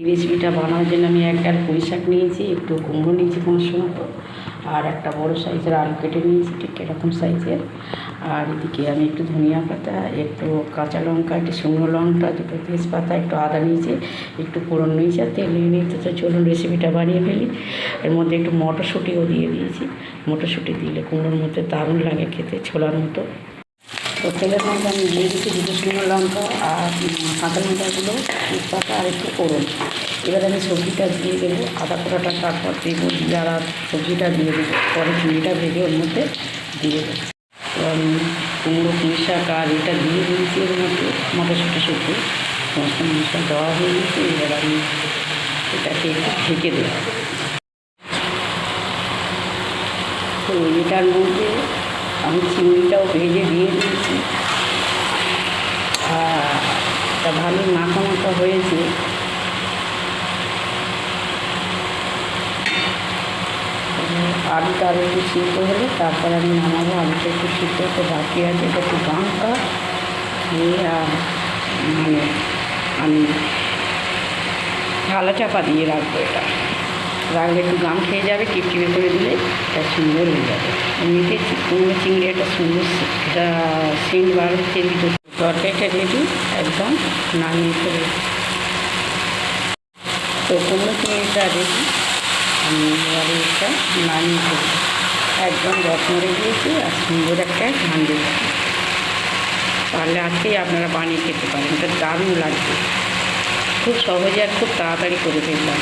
এই রেসিপিটা বানানোর জন্য আমি এক ডাল পুঁই শাক নিয়েছি, একটু কুমড়ো নিয়েছি পাঁচশো মতো আর একটা বড় সাইজের আলু কেটে নিয়েছি, ঠিক এরকম সাইজের। আর এদিকে আমি একটু ধনিয়া পাতা, একটু কাঁচা লঙ্কা, একটু শুকনো লঙ্কা, দুটো তেজপাতা, একটু আদা নিয়েছি, একটু ফোড়ন নিয়েছি, আর তেল নিয়ে তো চলুন রেসিপিটা বানিয়ে ফেলি। এর মধ্যে একটু মটরশুঁটিও দিয়ে দিয়েছি। মটরশুঁটি দিলে কুমড়োর মধ্যে দারুণ লাগে খেতে, ছোলার মতো। তো তেলের মধ্যে আমি দিয়ে দিচ্ছি দুটো শুকনো লঙ্কা আর কাঁচা লঙ্কাগুলো তেজপাতা আর একটু ফোড়ন। এবার আমি সবজিটা দিয়ে দেবো, আদা পোড়াটা তারপর দেবো দিয়ে সবজিটা দিয়ে দেবো, পরে চিনিটা ভেজে ওর মধ্যে দিয়ে দেবো। তো আমি কুমড়ো, পুঁই শাক আর এটা দিয়ে দিয়েছি এর মধ্যে মটরশুঁটি শুকনো সমস্ত মশলা দেওয়া হয়ে গেছে, এবার আমি এটাকে একটু ঢেকে দেবো। তো এটার মধ্যে আমি চিংড়িটাও ভেজে দিয়ে দিয়েছি। তা ভালো মাখা মাখা হয়েছে। আলুটা আরও একটু সিদ্ধ হলে তারপর আমি নামাবো। আলুটা একটু সিদ্ধ হতে বাকি আছে, এটা একটু গামকা দিয়ে আর মানে আমি ঢালা চাপা দিয়ে রাখব এটা। রাখলে একটু গাম খেয়ে যাবে টিপটিপে করে দিলে এটা সুন্দর হয়ে যাবে। এমনিতে কুমড়ো চিংড়ি একটা সুন্দর এটা সেন্ট বার হচ্ছে তরকারিটা রেডি একদম নামিয়ে ফেলে। তো কুমড়ো চিংড়িটা রেডি আমি এবারে এটা নামিয়ে ফেলি। একদম রত্ন দিয়েছি আর সুন্দর একটা ধান দিয়েছি। পারলে আজকেই আপনারা বানিয়ে খেতে পারেন। এটা দারুণ লাগবে। খুব সহজে আর খুব তাড়াতাড়ি করে ফেললাম।